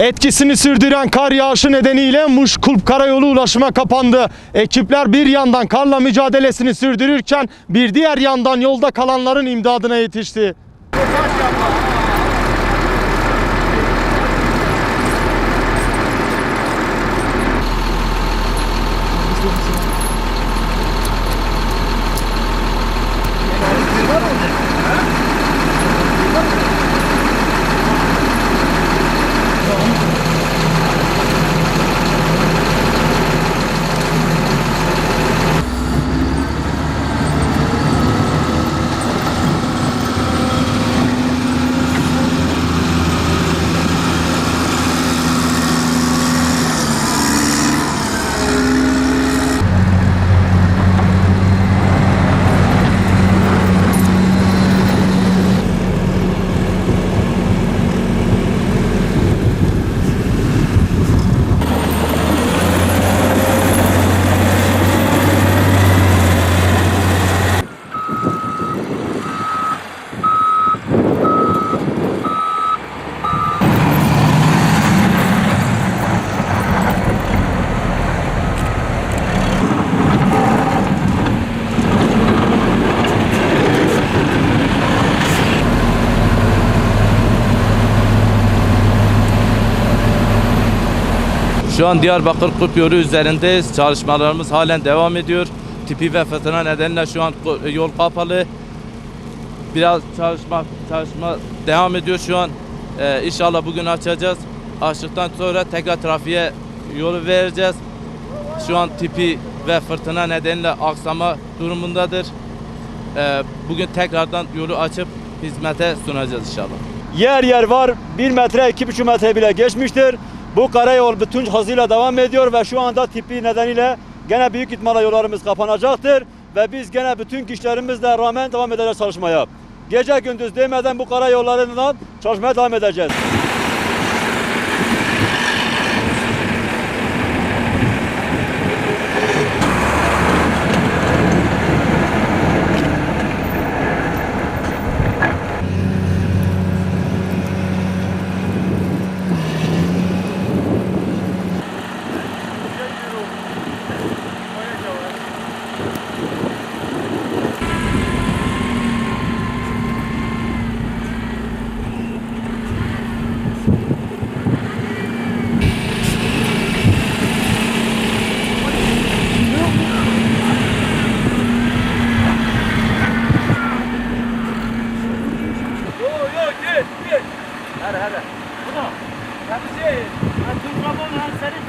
Etkisini sürdüren kar yağışı nedeniyle Muş Kulp Karayolu ulaşıma kapandı. Ekipler bir yandan karla mücadelesini sürdürürken bir diğer yandan yolda kalanların imdadına yetişti. Şu an Diyarbakır Kulp yolu üzerindeyiz. Çalışmalarımız halen devam ediyor. Tipi ve fırtına nedeniyle şu an yol kapalı. Biraz çalışma çalışma devam ediyor şu an. Ee, inşallah bugün açacağız. Açtıktan sonra tekrar trafiğe yolu vereceğiz. Şu an tipi ve fırtına nedeniyle aksama durumundadır. Ee, bugün tekrardan yolu açıp hizmete sunacağız inşallah. Yer yer var 1 metre 2,5 metre bile geçmiştir. Bu karayol bütün hızıyla devam ediyor ve şu anda tipi nedeniyle gene büyük ihtimalle yollarımız kapanacaktır. Ve biz gene bütün güçlerimizle rağmen devam edeceğiz çalışmaya. Gece gündüz demeden bu karayollarından çalışmaya devam edeceğiz. Git git. Hadi hadi. Bunu. Hepsi. Ben Türk kabuğunu her seni